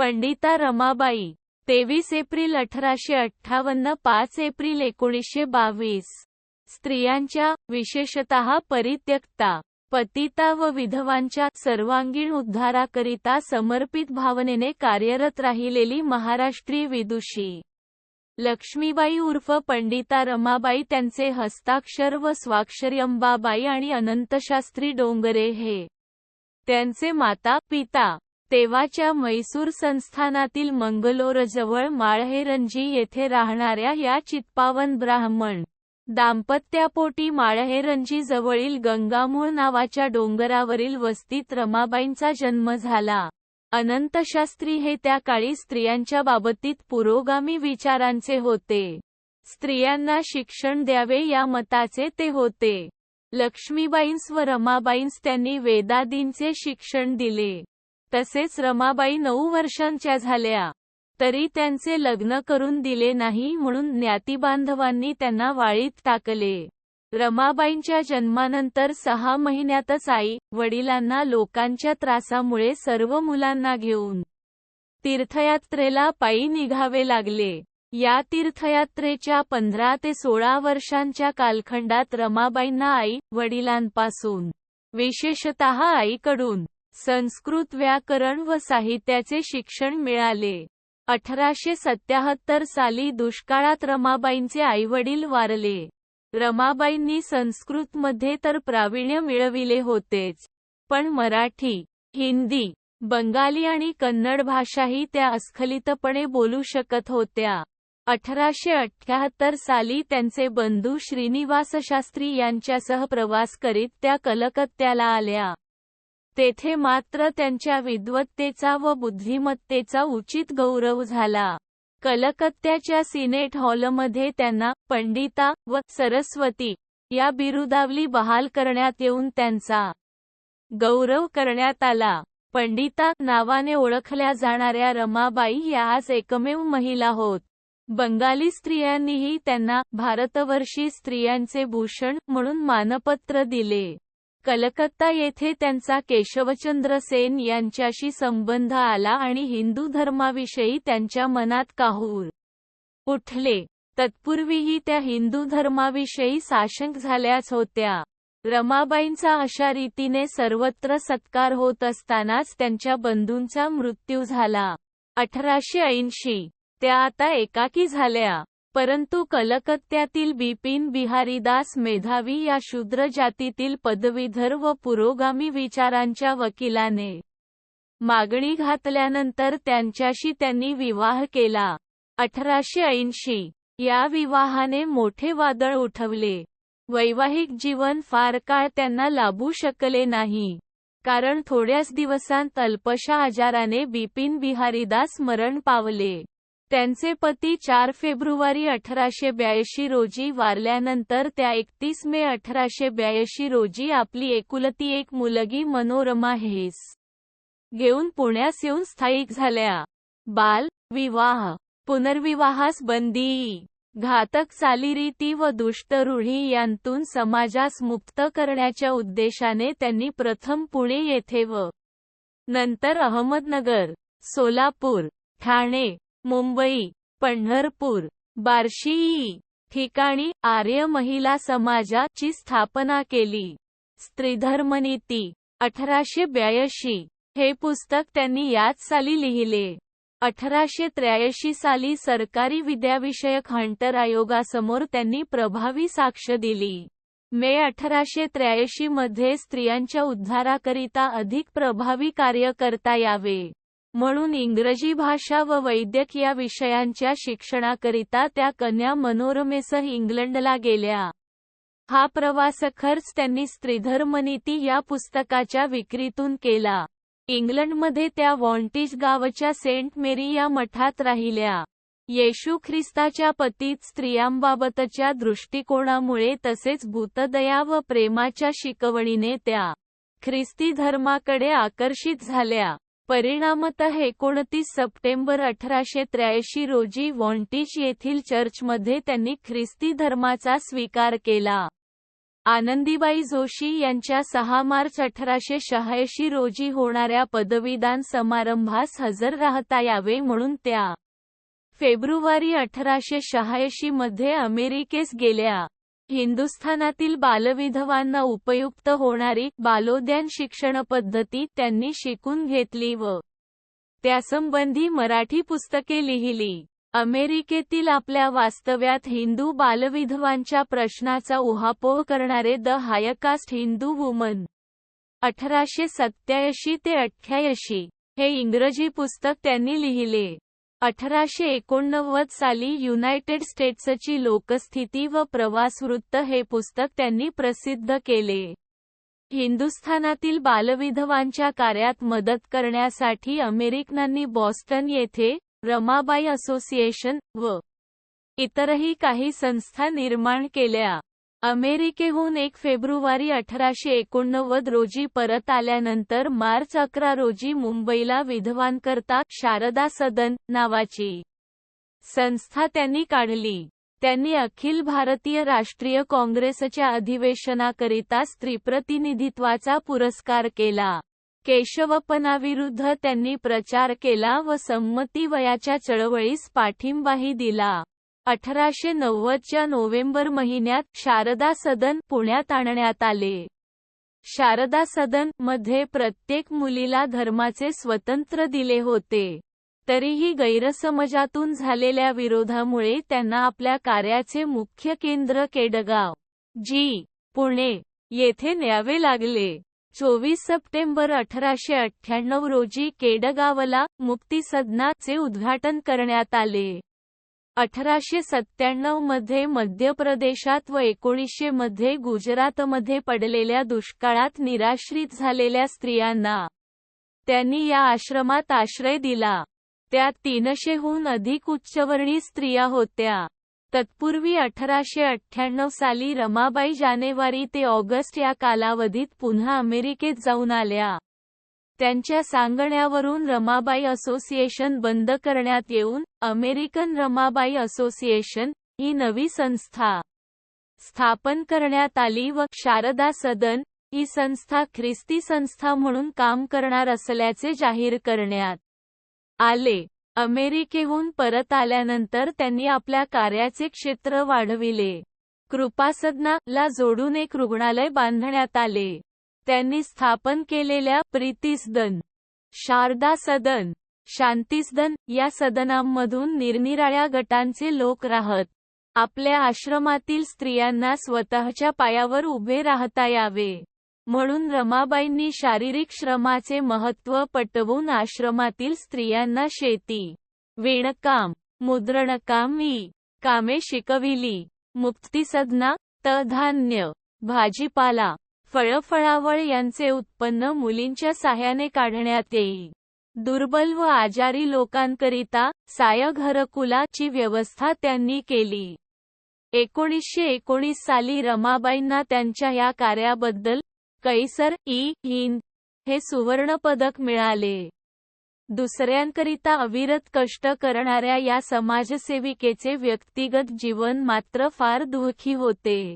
पंडिता रमाबाई तेवीस एप्रिल अठराशे अठ्ठावन्न पाच एप्रिल एकोणीसशे बावीस. स्त्रियांच्या विशेषतः परित्यक्ता पतिता व विधवांच्या सर्वांगीण उद्धाराकरिता समर्पित भावनेने कार्यरत राहिलेली महाराष्ट्रीय विदुषी. लक्ष्मीबाई उर्फ पंडिता रमाबाई त्यांचे हस्ताक्षर व स्वाक्षरी अंबाबाई आणि अनंतशास्त्री डोंगरे हे. त्यांचे माता पिता तेव्हाच्या मैसूर संस्थानातील मंगलोरजवळ माळहेरंजी येथे राहणाऱ्या या चित्पावन ब्राह्मण दाम्पत्यापोटी माळहेरंजी जवळील गंगामूळ नावाच्या डोंगरावरील वस्तीत रमाबाईंचा जन्म झाला. अनंतशास्त्री हे त्या काळी स्त्रियांच्या बाबतीत पुरोगामी विचारांचे होते. स्त्रियांना शिक्षण द्यावे या मताचे ते होते. लक्ष्मीबाईंस व रमाबाईंस त्यांनी वेदादींचे शिक्षण दिले. तसेच रमाबाई नऊ वर्षांच्या झाल्या. तरी त्यांचे लग्न करून दिले नाही म्हणून ज्ञातीबांधवांनी त्यांना वाळीत टाकले. रमाबाईंच्या जन्मानंतर सहा महिन्यातच आई वडिलांना लोकांच्या त्रासामुळे सर्व मुलांना घेऊन तीर्थयात्रेला पायी निघावे लागले. या तीर्थयात्रेच्या पंधरा ते सोळा वर्षांच्या कालखंडात रमाबाईंना आई वडिलांपासून विशेषतः आईकडून संस्कृत व्याकरण व साहित्याचे शिक्षण मिळाले. अठराशे सत्याहत्तर साली दुष्काळात रमाबाईंचे आईवडील वारले. रमाबाईंनी संस्कृतमध्ये तर प्रावीण्य मिळविले होतेच. पण मराठी हिंदी बंगाली आणि कन्नड भाषाही त्या अस्खलितपणे बोलू शकत होत्या. अठराशे अठ्याहत्तर साली त्यांचे बंधू श्रीनिवासशास्त्री यांच्यासह प्रवास करीत त्या कलकत्त्याला आल्या. तेथे मात्र त्यांच्या विद्वत्तेचा व बुद्धिमत्तेचा उचित गौरव झाला. कलकत्त्याच्या सिनेट हॉलमध्ये त्यांना पंडिता व सरस्वती या बिरुदावली बहाल करण्यात येऊन त्यांचा गौरव करण्यात आला. पंडिता नावाने ओळखल्या जाणाऱ्या रमाबाई या आज एकमेव महिला होत. बंगाली स्त्रियांनीही त्यांना भारतवर्षी स्त्रियांचे भूषण म्हणून मानपत्र दिले. कलकत्ता येथे त्यांचा केशवचंद्र सेन यांच्याशी संबंध आला आणि हिंदू धर्माविषयी त्यांच्या मनात काहूर उठले. तत्पूर्वीही त्या हिंदू धर्माविषयी साशंक झाल्याच होत्या. रमाबाईंचा अशा रीतीने सर्वत्र सत्कार होत असतानाच त्यांच्या बंधूंचा मृत्यू झाला. अठराशे ऐंशी. त्या आता एकाकी झाल्या. परंतु कलकत्त्यातील बिपिन बिहारीदास मेधावी या शूद्र जातीतील पदवीधर व पुरोगामी विचारांच्या वकिलाने मागणी घातल्यानंतर त्यांच्याशी त्यांनी विवाह केला. अठराशे ऐंशी या विवाहाने मोठे वादळ उठवले. वैवाहिक जीवन फार काळ त्यांना लाभू शकले नाही. कारण थोड्याच दिवसांत अल्पशा आजाराने बिपिन बिहारीदास मरण पावले. त्यांचे पती चार फेब्रुवारी अठराशे ब्याऐंशी रोजी वारल्यानंतर त्या एकतीस मे अठराशे ब्याऐंशी रोजी आपली एकुलती एक मुलगी मनोरमा हेस घेऊन पुण्यास येऊन स्थायिक झाल्या. बाल विवाह पुनर्विवाहास बंदी घातक चालीरीती व दुष्ट रूढी यांतून समाजास मुक्त करण्याच्या उद्देशाने त्यांनी प्रथम पुणे येथे व नंतर अहमदनगर सोलापूर ठाणे मुंबई पंढरपूर बार्शी ठिकाणी आर्य महिला समाजाची स्थापना केली. स्त्रीधर्मनीती अठराशे ब्याऐंशी हे पुस्तक त्यांनी याच साली लिहिले. अठराशे त्र्याऐंशी साली सरकारी विद्याविषयक हंटर आयोगासमोर त्यांनी प्रभावी साक्ष दिली. मे अठराशे त्र्याऐंशी मध्ये स्त्रियांच्या उद्धाराकरिता अधिक प्रभावी कार्य करता यावे. म्हणून इंग्रजी भाषा व वैद्यक या विषयांच्या शिक्षणाकरिता त्या कन्या मनोरमेसह इंग्लंडला गेल्या. हा प्रवास खर्च त्यांनी स्त्रीधर्मनीती या पुस्तकाच्या विक्रीतून केला. इंग्लंडमध्ये त्या वॉन्टिज गावच्या सेंट मेरी या मठात राहिल्या. येशू ख्रिस्ताच्या पतीत स्त्रियांबाबतच्या दृष्टिकोनामुळे तसेच भूतदया व प्रेमाच्या शिकवणीने त्या ख्रिस्ती धर्माकडे आकर्षित झाल्या. परिणामतः एकोणतीस सप्टेंबर अठराशे त्र्याऐंशी रोजी वॉन्टिच येथील चर्चमध्ये त्यांनी ख्रिस्ती धर्माचा स्वीकार केला. आनंदीबाई जोशी यांच्या सहा मार्च अठराशे शहाऐंशी रोजी होणाऱ्या पदवीदान समारंभास हजर राहता यावे म्हणून त्या फेब्रुवारी अठराशे शहाऐंशी मध्ये अमेरिकेस गेल्या. हिंदुस्थानातील बालविधवांना उपयुक्त होणारी बालोद्यान शिक्षण पद्धती त्यांनी शिकून घेतली व त्यासंबंधी मराठी पुस्तके लिहिली. अमेरिकेतील आपल्या वास्तव्यात हिंदू बालविधवांच्या प्रश्नाचा उहापोह करणारे द हायकास्ट हिंदू वुमन अठराशे सत्याऐंशी ते अठ्ठ्याऐंशी हे इंग्रजी पुस्तक त्यांनी लिहिले. अठराशे एकोणनव्वद साली युनायटेड स्टेट्सची लोकस्थिती व प्रवासवृत्त हे पुस्तक त्यांनी प्रसिद्ध केले. हिंदुस्थानातील बालविधवांच्या कार्यात मदत करण्यासाठी अमेरिकनांनी बॉस्टन येथे रमाबाई असोसिएशन व इतरही काही संस्था निर्माण केल्या. अमेरिकेहून एक फेब्रुवारी अठराशे एकोणनव्वद रोजी परत आल्यानंतर मार्च अकरा रोजी मुंबईला विधवांकरता शारदा सदन नावाची संस्था त्यांनी काढली. त्यांनी अखिल भारतीय राष्ट्रीय काँग्रेसच्या अधिवेशनाकरिता स्त्रीप्रतिनिधित्वाचा पुरस्कार केला. केशवपनाविरुद्ध त्यांनी प्रचार केला व संमती वयाच्या चळवळीस पाठिंबाही दिला. अठराशे नव्वदच्या नोव्हेंबर महिन्यात शारदा सदन पुण्यात आणण्यात आले. शारदा सदनमध्ये प्रत्येक मुलीला धर्माचे स्वतंत्र दिले होते. तरीही गैरसमजातून झालेल्या विरोधामुळे त्यांना आपल्या कार्याचे मुख्य केंद्र केडगाव जी पुणे येथे न्यावे लागले. चोवीस सप्टेंबर अठराशे अठ्ठ्याण्णव रोजी केडगावला मुक्तीसदनाचे उद्घाटन करण्यात आले. अठराशे सत्त्याण्णवमध्ये मध्य प्रदेशात व एकोणीसशे मध्ये गुजरातमध्ये पडलेल्या दुष्काळात निराश्रित झालेल्या स्त्रियांना त्यांनी या आश्रमात आश्रय दिला. त्यात तीनशेहून अधिक उच्चवर्णी स्त्रिया होत्या. तत्पूर्वी अठराशे अठ्ठ्याण्णव साली रमाबाई जानेवारी ते ऑगस्ट या कालावधीत पुन्हा अमेरिकेत जाऊन आल्या. त्यांच्या सांगण्यावरून रमाबाई असोसिएशन बंद करण्यात येऊन अमेरिकन रमाबाई असोसिएशन ही नवी संस्था स्थापन करण्यात आली व शारदा सदन ही संस्था ख्रिस्ती संस्था म्हणून काम करणार असल्याचे जाहीर करण्यात आले. अमेरिकेहून परत आल्यानंतर त्यांनी आपल्या कार्याचे क्षेत्र वाढविले. कृपासदना ला जोडून एक रुग्णालय बांधण्यात आले. त्यांनी स्थापन केलेल्या प्रीतिसदन शारदा सदन शांतिसदन या सदनांमधून निरनिराळ्या गटांचे लोक राहत. आपल्या आश्रमातील स्त्रियांना स्वतःच्या पायावर उभे राहता यावे. म्हणून रमाबाईंनी शारीरिक श्रमाचे महत्त्व पटवून आश्रमातील स्त्रियांना शेती विणकाम मुद्रणकाम ई कामे शिकविली. मुक्तिसदना तधान्य भाजीपाला फळफळावळ यांचे उत्पन्न मुलींच्या साह्याने काढण्यात येई दुर्बल व आजारी लोकांकरिता सायघरकुलाची व्यवस्था त्यांनी केली. एकोणीसशे एकोणीस साली रमाबाईंना त्यांच्या या कार्याबद्दल कैसर ई हिंद हे सुवर्ण पदक मिळाले. दुसऱ्यांकरिता अविरत कष्ट करणाऱ्या या समाजसेविकेचे व्यक्तिगत जीवन मात्र फार दुःखी होते.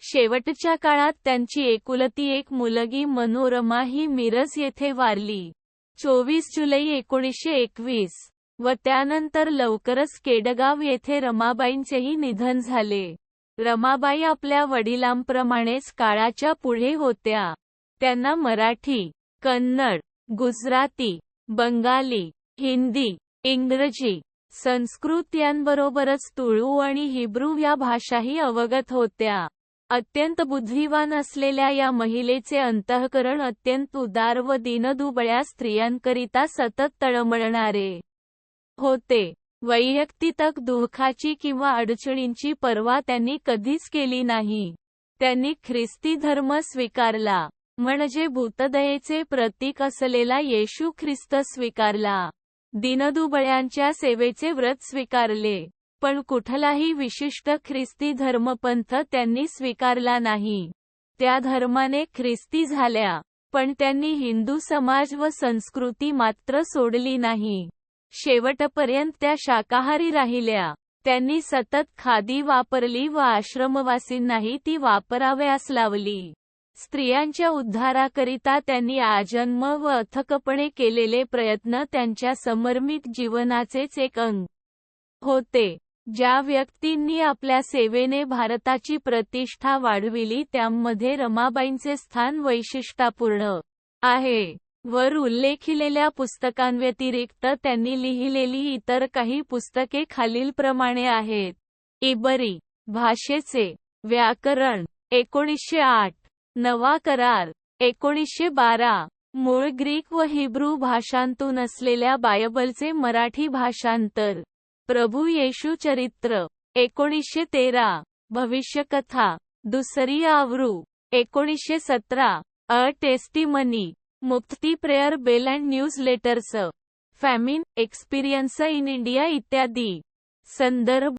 शेवटच्या काळात त्यांची एकुलती एक मुलगी मनोरमा ही मिरज येथे वारली. चोवीस जुलै एकोणीसशे एकवीस. व त्यानंतर लवकरच केडगाव येथे रमाबाईंचेही निधन झाले. रमाबाई आपल्या वडिलांप्रमाणेच काळाच्या पुढे होत्या. त्यांना मराठी कन्नड गुजराती बंगाली हिंदी इंग्रजी संस्कृत यांबरोबरच तुळू आणि हिब्रू या भाषाही अवगत होत्या. अत्यंत बुद्धिवान असलेल्या या महिलेचे अंतःकरण अत्यंत उदार व दिनदुबळ्या स्त्रियांकरिता सतत तळमळणारे होते. वैयक्तिक दुःखाची किंवा अडचणींची पर्वा त्यांनी कधीच केली नाही. त्यांनी ख्रिस्ती धर्म स्वीकारला म्हणजे भूतदयेचे प्रतीक असलेला येशू ख्रिस्त स्वीकारला. दिनदुबळ्यांच्या सेवेचे व्रत स्वीकारले. पण कुठलाही विशिष्ट ख्रिस्ती धर्मपंथ त्यांनी स्वीकारला नाही. त्या धर्माने ख्रिस्ती झाल्या पण त्यांनी हिंदू समाज व संस्कृती मात्र सोडली नाही. शेवटपर्यंत त्या शाकाहारी राहिल्या. त्यांनी सतत खादी वापरली व आश्रमवासींनाही ती वापरावयास लावली. स्त्रियांच्या उद्धाराकरिता त्यांनी आजन्म व अथकपणे केलेले प्रयत्न त्यांच्या समर्मित जीवनाचेच एक अंग होते. ज्या व्यक्तींनी आपल्या सेवेने भारताची प्रतिष्ठा वाढविली त्यामध्ये रमाबाईंचे स्थान वैशिष्ट्यपूर्ण आहे. वर उल्लेखिलेल्या पुस्तकांव्यतिरिक्त त्यांनी लिहिलेली इतर काही पुस्तके खालीलप्रमाणे आहेत. इबरी भाषेचे व्याकरण एकोणीसशे आठ नवा करार एकोणीसशे बारा मूळ ग्रीक व हिब्रू भाषांतून असलेल्या बायबलचे मराठी भाषांतर. प्रभू येशू चरित्र. एकोणीसशे तेरा. भविष्यकथा. दुसरी आवृ एकोणीसशे सतरा. A testimony. Mukti prayer bell and newsletters. Famine experience in India इत्यादी. संदर्भ